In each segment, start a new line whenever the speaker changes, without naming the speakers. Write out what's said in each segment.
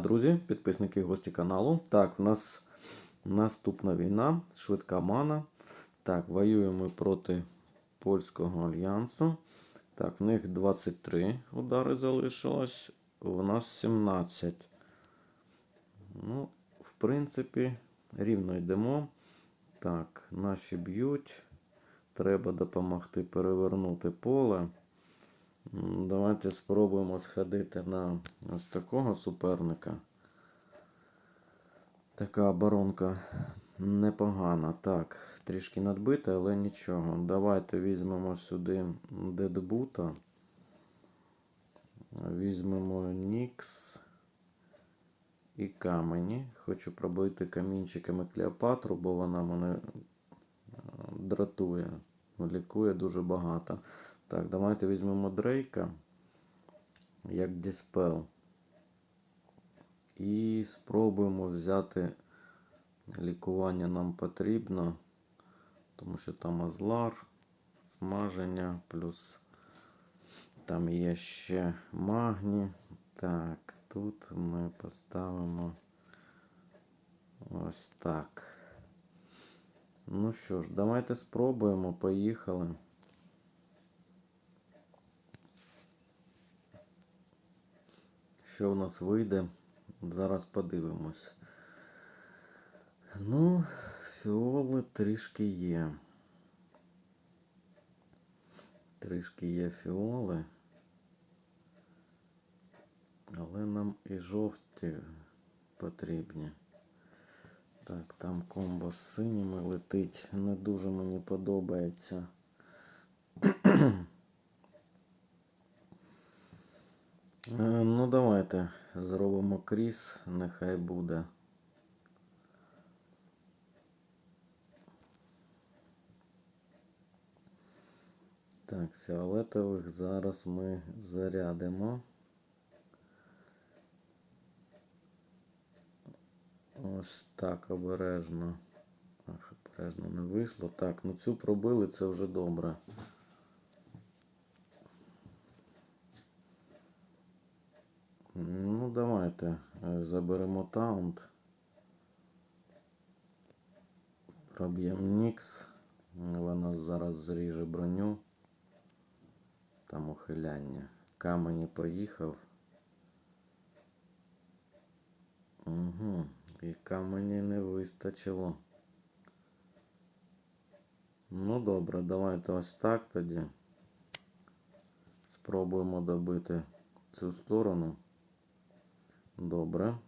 друзі, підписники гості каналу. Так, в нас наступна війна, швидка мана. Так, воюємо проти Польського альянсу. Так, в них 23 удари залишилось, у нас 17. Ну, в принципі, рівно йдемо. Так, наші б'ють. Треба допомогти перевернути поле. Давайте спробуємо сходити на ось такого суперника. Така оборонка непогана. Так, трішки надбита, але нічого. Давайте візьмемо сюди дедбута. Візьмемо Нікс і камені. Хочу пробити камінчиками Клеопатру, бо вона мене е, дратує. Лікує дуже багато. Так, давайте візьмемо Дрейка як Діспел. І спробуємо взяти лікування нам потрібно, тому що там азлар, смаження, плюс там є ще магні. Так, тут ми поставимо ось так. Ну що ж, давайте спробуємо. Поїхали. Що в нас вийде? Зараз подивимось. Ну, фіоли трішки є. Трішки є фіоли. Але нам і жовті потрібні. Так, там комбо з синіми летить. Не дуже мені подобається. Е, Ну, давайте зробимо кріс, нехай буде. Так, фіолетових зараз ми зарядимо. Ось так обережно. Ах, обережно не вийшло. Так, ну цю пробили, це вже добре. Ну, давайте е, заберемо таунт. Проб'ємо Нікс. Вона зараз зріже броню. Там ухиляння. Камені поїхав. Угу. І камені не вистачило. Ну добре, давайте ось так тоді. Спробуємо добити цю сторону. Добре.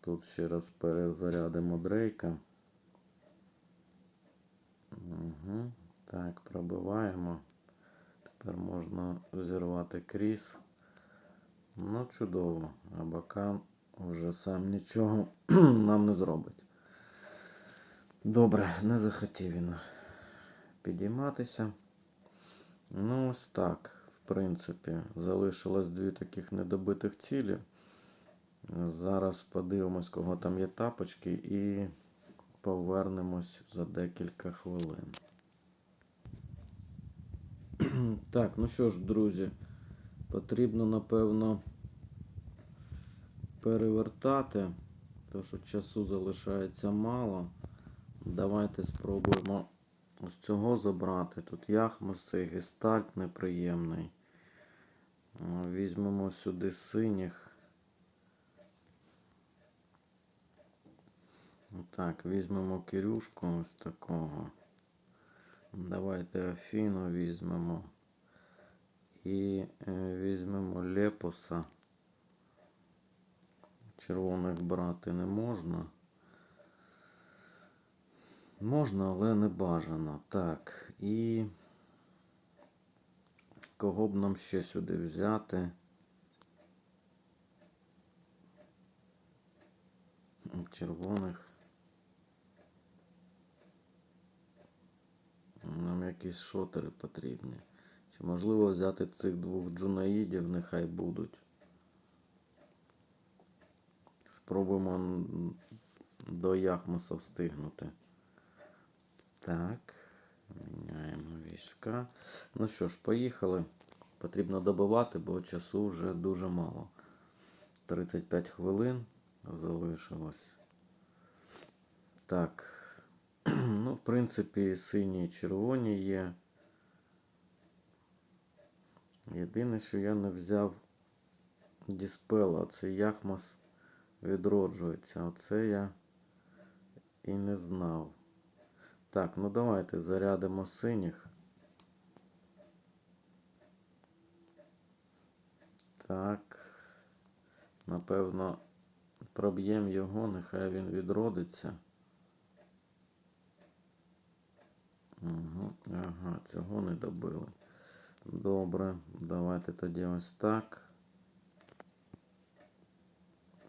Тут ще раз перезарядимо дрейка. Угу. Так, пробиваємо. Тепер можна зірвати кріс. Ну, чудово. Абакан вже сам нічого нам не зробить. Добре, не захотів він підійматися. Ну, ось так. В принципі, залишилось дві таких недобитих цілі. Зараз подивимось, кого там є тапочки, і повернемось за декілька хвилин. Так, ну що ж, друзі, потрібно, напевно, перевертати, тому що часу залишається мало. Давайте спробуємо ось цього забрати. Тут яхмос, цей гестальт неприємний. Візьмемо сюди синіх. Так, візьмемо Кирюшку ось такого. Давайте Афіну візьмемо. І е, візьмемо Лепоса. Червоних брати не можна. Можна, але не бажано. Так, і кого б нам ще сюди взяти? Червоних. Нам якісь шотери потрібні. Чи можливо взяти цих двох джунаїдів, нехай будуть. Спробуємо до Яхмуса встигнути. Так, міняємо війська. Ну що ж, поїхали. Потрібно добивати, бо часу вже дуже мало. 35 хвилин залишилось. Так. Ну, в принципі, сині і червоні є. Єдине, що я не взяв Діспела, оцей Яхмас відроджується. Оце я і не знав. Так, ну давайте зарядимо синіх. Так. Напевно, проб'ємо його, нехай він відродиться. Угу. Ага, цього не добили. Добре, давайте тоді ось так.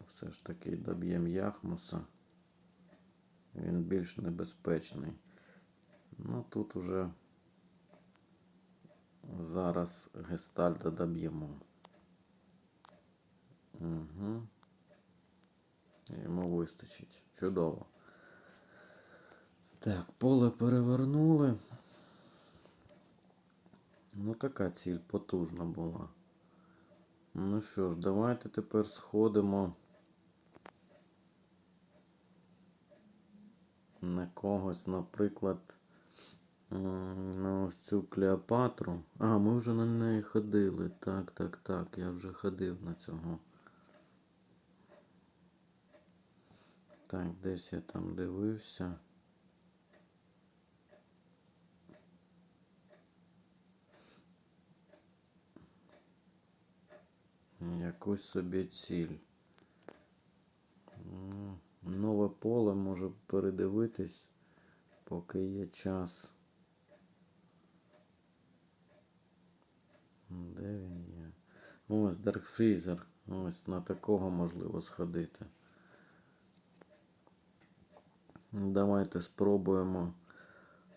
Все ж таки доб'ємо Яхмуса. Він більш небезпечний. Ну тут уже зараз Гестальда доб'ємо. Угу. Йому вистачить. Чудово. Так, поле перевернули. Ну, така ціль потужна була. Ну що ж, давайте тепер сходимо на когось, наприклад, на ось цю Клеопатру. А, ми вже на неї ходили. Так, так, так, я вже ходив на цього. Так, десь я там дивився. Якусь собі ціль. Нове поле може передивитись, поки є час. Де він є? Ось Freezer. Ось на такого можливо сходити. Давайте спробуємо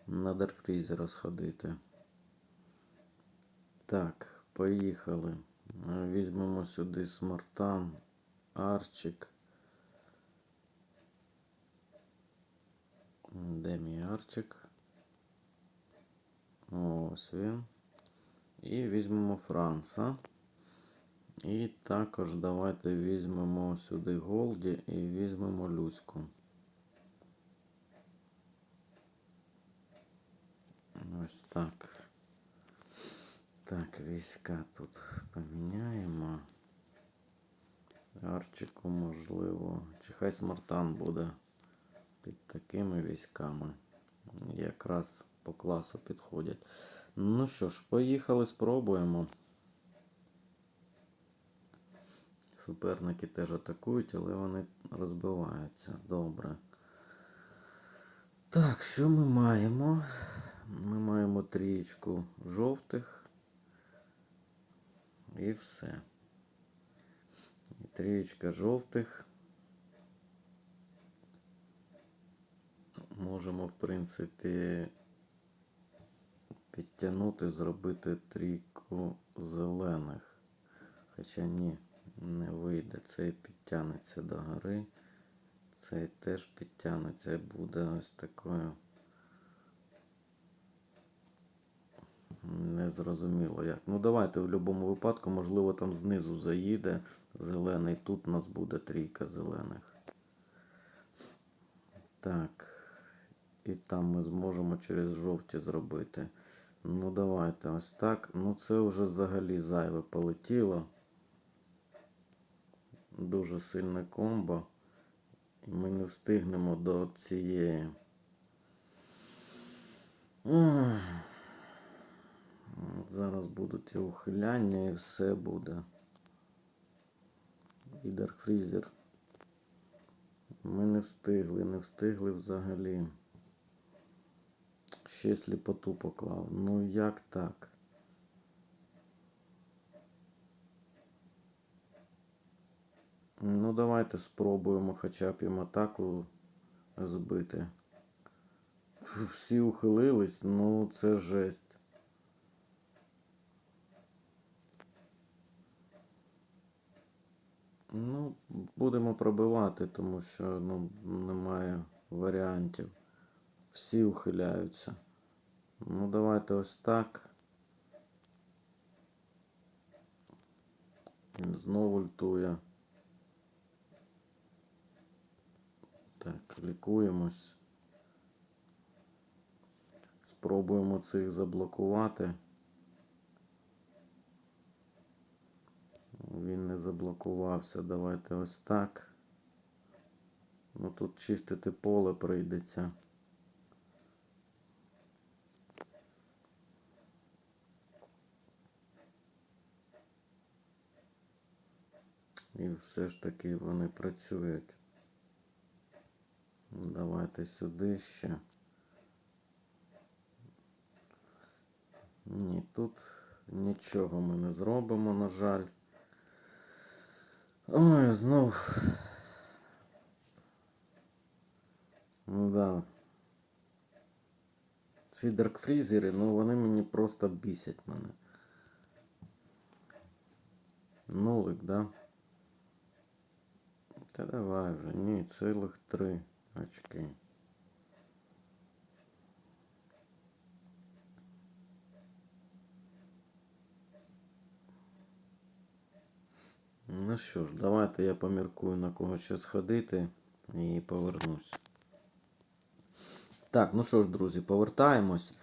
на Freezer сходити. Так, поїхали. Візьмемо сюди смартан, арчик. Де мій арчик? Ось він. І візьмемо Франца. І також давайте візьмемо сюди Голді і візьмемо Люську. Ось так. Так, війська тут поміняємо. Арчику можливо. Чи хай смартан буде під такими військами. Якраз по класу підходять. Ну що ж, поїхали, спробуємо. Суперники теж атакують, але вони розбиваються. Добре. Так, що ми маємо? Ми маємо трієчку жовтих. І все. І трієчка жовтих. Можемо, в принципі, підтягнути, зробити трійку зелених. Хоча ні, не вийде. Цей підтягнеться до гори. Цей теж підтягнеться і буде ось такою. Незрозуміло як. Ну давайте в будь-якому випадку, можливо, там знизу заїде зелений. Тут у нас буде трійка зелених. Так. І там ми зможемо через жовті зробити. Ну, давайте ось так. Ну, це вже взагалі зайве полетіло. Дуже сильне комбо. І ми не встигнемо до цієї. Ох. Зараз будуть і ухиляння і все буде. І Freezer. Ми не встигли, не встигли взагалі. Ще сліпоту поклав. Ну як так? Ну, давайте спробуємо хоча б їм атаку збити. Всі ухилились, ну це жесть. Ну, будемо пробивати, тому що ну, немає варіантів. Всі ухиляються. Ну, давайте ось так. Він знову льтує. Так, лікуємось. Спробуємо цих заблокувати. Він не заблокувався. Давайте ось так. Ну тут чистити поле прийдеться. І все ж таки вони працюють. Давайте сюди ще. Ні, тут нічого ми не зробимо, на жаль. Ой, знов. Ну да. Ці даркфрізери, ну вони мені просто бісять мене. Нулик, да? Та давай вже, ні, цілих три очки. Ну що ж, давайте я поміркую на кого ще сходити і повернусь. Так, ну що ж, друзі, повертаємось.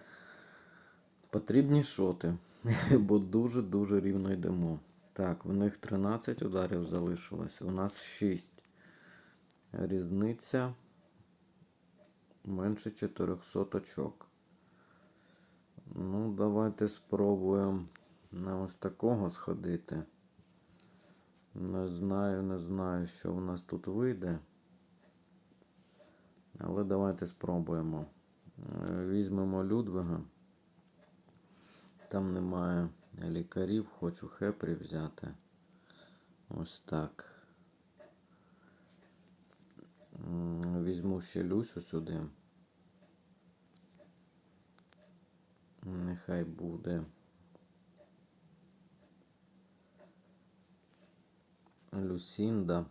Потрібні шоти, бо дуже-дуже рівно йдемо. Так, в них 13 ударів залишилось, у нас 6. Різниця менше 400 очок. Ну, давайте спробуємо на ось такого сходити. Не знаю, не знаю, що в нас тут вийде. Але давайте спробуємо. Е, Візьмемо Людвига. Там немає лікарів, хочу хепрі взяти. Ось так. Візьму ще Люсю сюди. Нехай буде. Люсінда.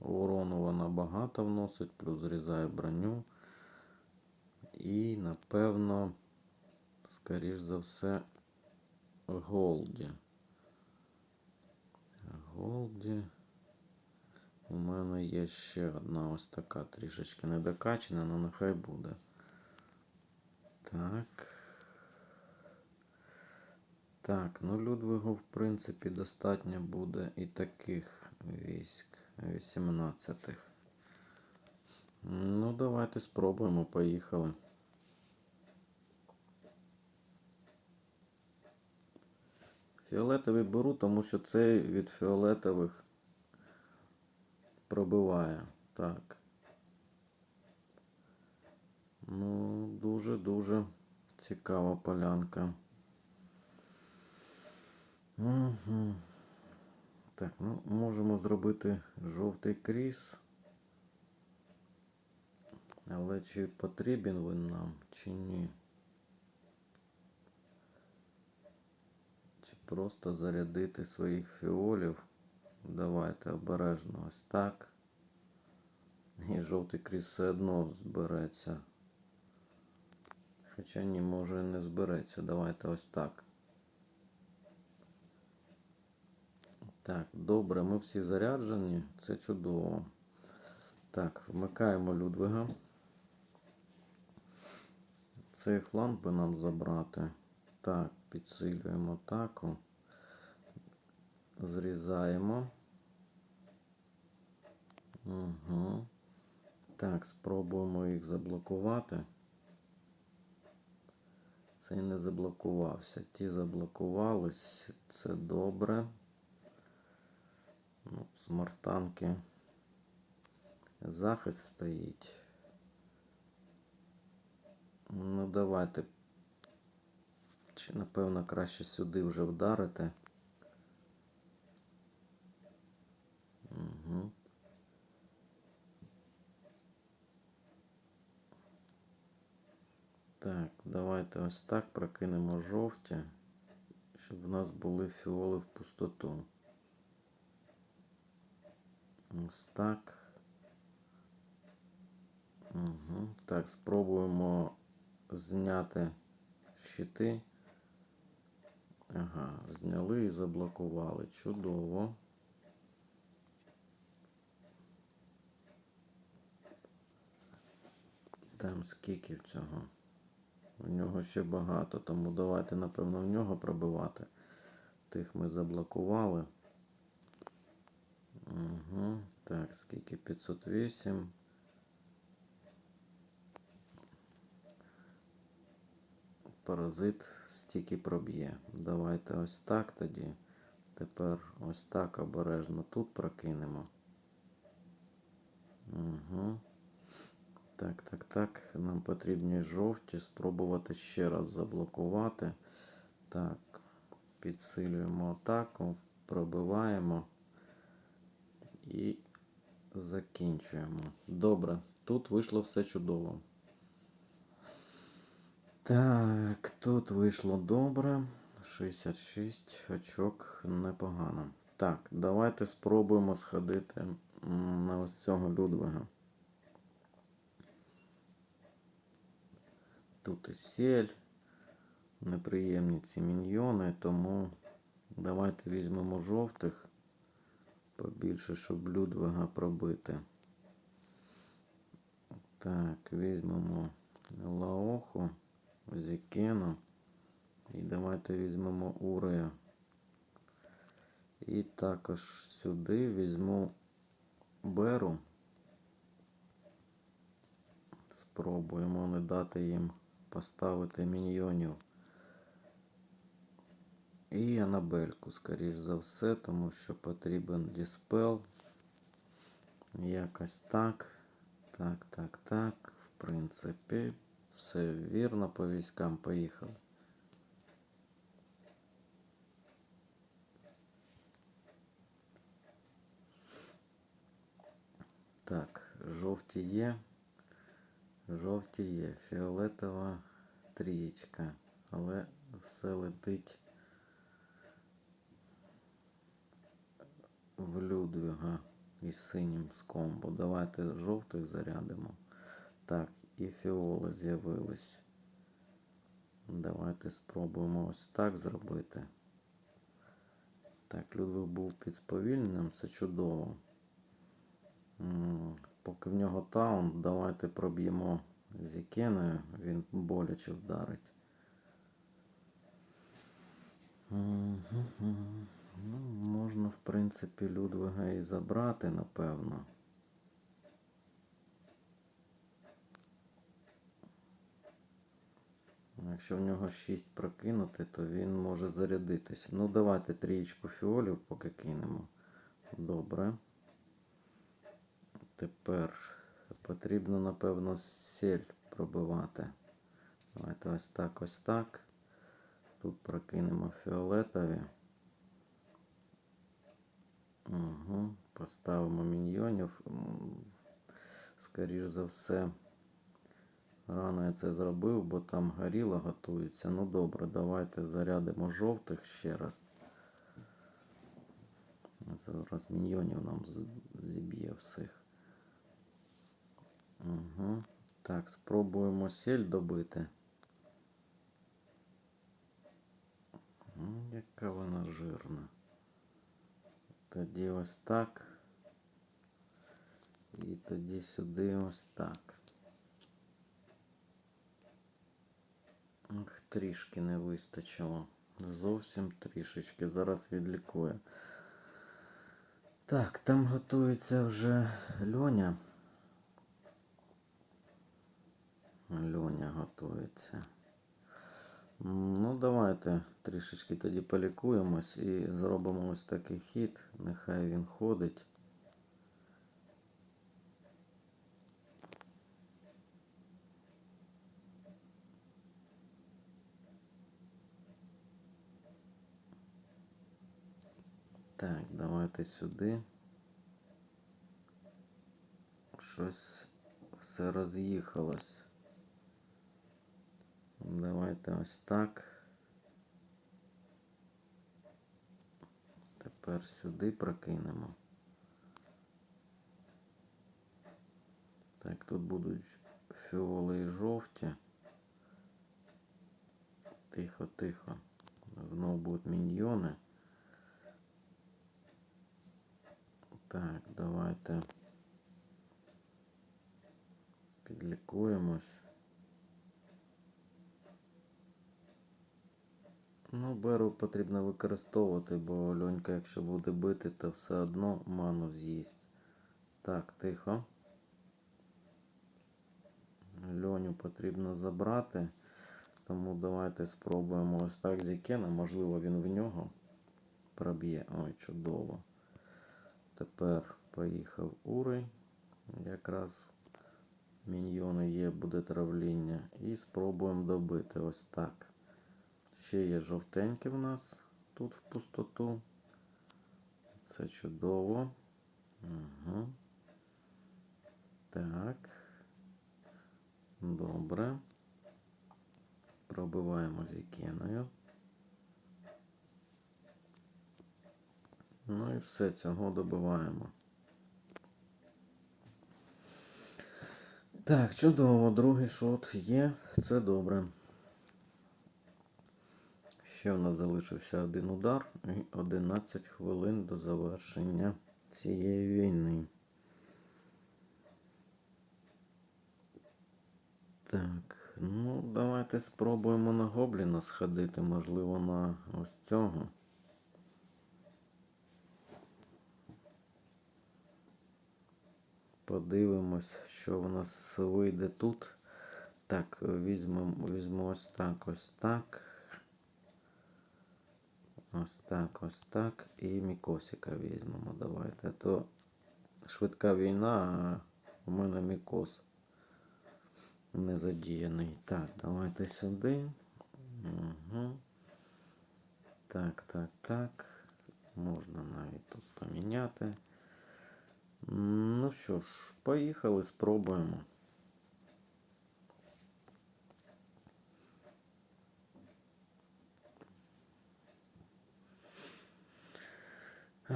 Урону вона багато вносить, плюс зрізає броню. І, напевно, скоріш за все, Голді. Голді. У мене є ще одна ось така трішечки недокачана, але нехай буде. Так. Так, ну Людвигу, в принципі, достатньо буде і таких військ 18-х. Ну, давайте спробуємо, поїхали. Фіолетовий беру, тому що цей від фіолетових пробиває. Так. Ну, дуже-дуже цікава полянка. Угу. Так, ну можемо зробити жовтий кріс. Але чи потрібен він нам, чи ні? Чи просто зарядити своїх фіолів? Давайте обережно ось так. І жовтий кріс все одно збереться. Хоча ні, може і не збереться. Давайте ось так. Так, добре, ми всі заряджені. Це чудово. Так, вмикаємо Людвига. Цей фланг би нам забрати. Так, підсилюємо атаку. Зрізаємо. Угу. Так, спробуємо їх заблокувати. Цей не заблокувався. Ті заблокувались. Це добре. З захист стоїть. Ну, давайте. Чи, напевно, краще сюди вже вдарити. Угу. Так, давайте ось так прокинемо жовті, щоб в нас були фіоли в пустоту. Ось так. Угу. Так, спробуємо зняти щити. Ага, зняли і заблокували. Чудово. Там скільки в цього? У нього ще багато, тому давайте, напевно, в нього пробивати. Тих ми заблокували. Угу. Так, скільки? 508. Паразит стільки проб'є. Давайте ось так тоді. Тепер ось так обережно тут прокинемо. Угу. Так, так, так. Нам потрібні жовті. Спробувати ще раз заблокувати. Так, підсилюємо атаку, пробиваємо і закінчуємо. Добре, тут вийшло все чудово. Так, тут вийшло добре. 66 очок непогано. Так, давайте спробуємо сходити на ось цього Людвига. Тут і сель, неприємні ці міньйони, тому давайте візьмемо жовтих побільше, щоб Людвига пробити. Так, візьмемо Лаоху, Зікену. І давайте візьмемо Урея. І також сюди візьму Беру. Спробуємо не дати їм поставити міньйонів. І Анабельку, скоріш за все, тому що потрібен діспел. Якось так. Так, так, так. В принципі, все вірно по військам поїхали. Так, жовті є. Жовті є. Фіолетова трієчка. Але все летить в Людвіга із синім з комбо. Давайте жовтих зарядимо. Так, і фіоли з'явились. Давайте спробуємо ось так зробити. Так, Людвиг був під сповільненням, це чудово. Поки в нього таун, давайте проб'ємо Зікеною, він боляче вдарить. Мгм. Ну, можна, в принципі, Людвига і забрати, напевно. Якщо в нього 6 прокинути, то він може зарядитися. Ну, давайте трієчку фіолів поки кинемо. Добре. Тепер потрібно, напевно, сіль пробивати. Давайте ось так, ось так. Тут прокинемо фіолетові. Угу. Поставимо міньйонів. М, Скоріш за все, рано я це зробив, бо там горіло готується. Ну добре, давайте зарядимо жовтих ще раз. Зараз міньйонів нам зіб'є всіх. Угу. Так, спробуємо сіль добити. Яка вона жирна. Тоді ось так. І тоді сюди ось так. Ах, трішки не вистачило. Зовсім трішечки. Зараз відлікує. Так, там готується вже льоня. Льоня готується. Ну, давайте трішечки тоді полікуємось і зробимо ось такий хід. Нехай він ходить. Так, давайте сюди. Щось все роз'їхалось. Давайте ось так. Тепер сюди прокинемо. Так, тут будуть фіоли і жовті. Тихо, тихо. Знову будуть міньйони. Так, давайте Підлікуємось. Ну, беру потрібно використовувати, бо льонька, якщо буде бити, то все одно ману з'їсть. Так, тихо. Льоню потрібно забрати. Тому давайте спробуємо ось так Зікена. Можливо, він в нього проб'є. Ой, чудово. Тепер поїхав Урий. Якраз міньйони є, буде травління. І спробуємо добити ось так. Ще є жовтенькі в нас тут в пустоту. Це чудово. Угу. Так. Добре. Пробиваємо зікеною. Ну і все, цього добиваємо. Так, чудово, другий шот є, це добре. Ще в нас залишився один удар і 11 хвилин до завершення цієї війни. Так, ну давайте спробуємо на гобліна сходити, можливо, на ось цього. Подивимось, що в нас вийде тут. Так, візьмемо, візьмемо ось так, ось так. Ось так, ось так. І Мікосика візьмемо. Давайте. То швидка війна, а у мене Мікос не задіяний. Так, давайте сюди. Угу. Так, так, так. Можна навіть тут поміняти. Ну що ж, поїхали, спробуємо.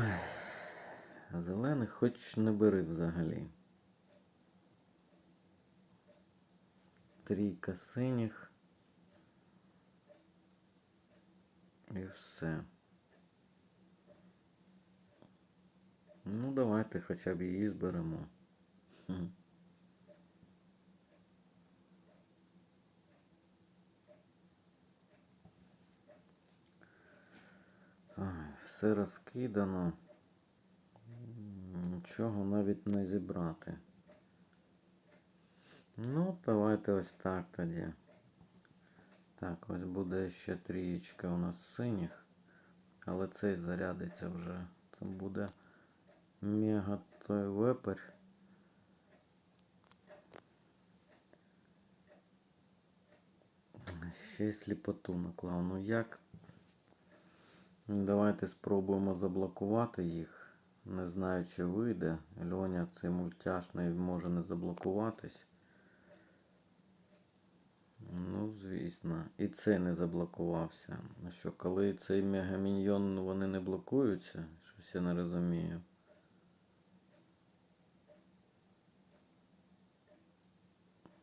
Ай, Зелених хоч не бери взагалі. Трійка синіх. І все. Ну, давайте хоча б її зберемо. Все розкидано. Нічого навіть не зібрати. Ну, давайте ось так тоді. Так, ось буде ще трієчка у нас синіх. Але цей зарядиться вже. Це буде мега той вепер. Ще й сліпоту наклав. Ну як? Давайте спробуємо заблокувати їх. Не знаю, чи вийде. Льоня цей мультяшний може не заблокуватись. Ну, звісно. І цей не заблокувався. Що, коли цей мегаміньйон вони не блокуються? Щось я не розумію.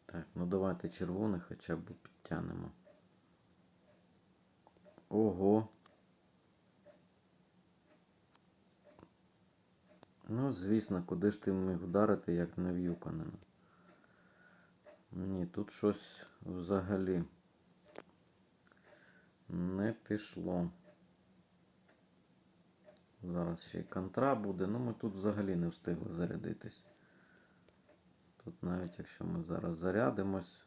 Так, ну давайте червоний хоча б підтягнемо. Ого. Ну, звісно, куди ж ти міг вдарити, як не в Юконена. Ні, тут щось взагалі не пішло. Зараз ще й контра буде, ну ми тут взагалі не встигли зарядитись. Тут навіть якщо ми зараз зарядимось.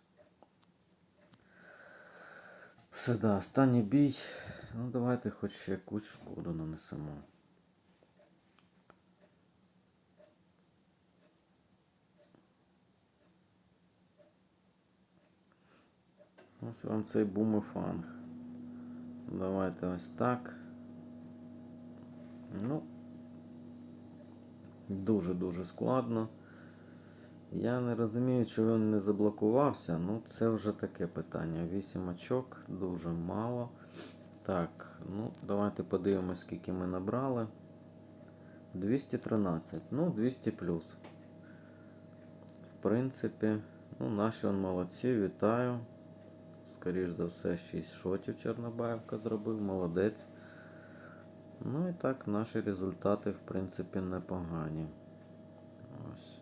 Все, да, останній бій. Ну, давайте хоч якусь шкоду нанесемо. Ось вам цей бумефанг. Давайте ось так. Ну, дуже-дуже складно. Я не розумію, чого він не заблокувався. Ну, це вже таке питання. 8 очок, дуже мало. Так, ну, давайте подивимось, скільки ми набрали. 213. Ну, 200 плюс. В принципі, ну, наші он молодці, вітаю. Скоріш за все, 6 шотів Чорнобаївка зробив, молодець. Ну і так, наші результати, в принципі, непогані. Ось.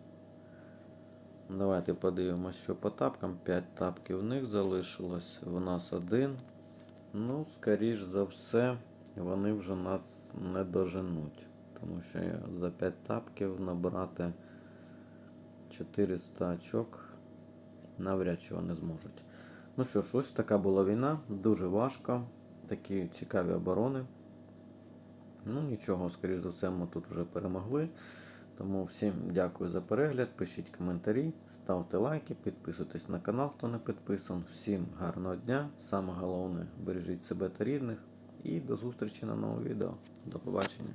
Давайте подивимось, що по тапкам. 5 тапків в них залишилось. В нас один. Ну, скоріш за все, вони вже нас не доженуть. Тому що за 5 тапків набрати 400 очок навряд чи вони зможуть. Ну що ж, ось така була війна. Дуже важко. Такі цікаві оборони. Ну нічого, скоріш за все, ми тут вже перемогли. Тому всім дякую за перегляд. Пишіть коментарі, ставте лайки, підписуйтесь на канал, хто не підписан. Всім гарного дня. Саме головне, бережіть себе та рідних. І до зустрічі на новому відео. До побачення.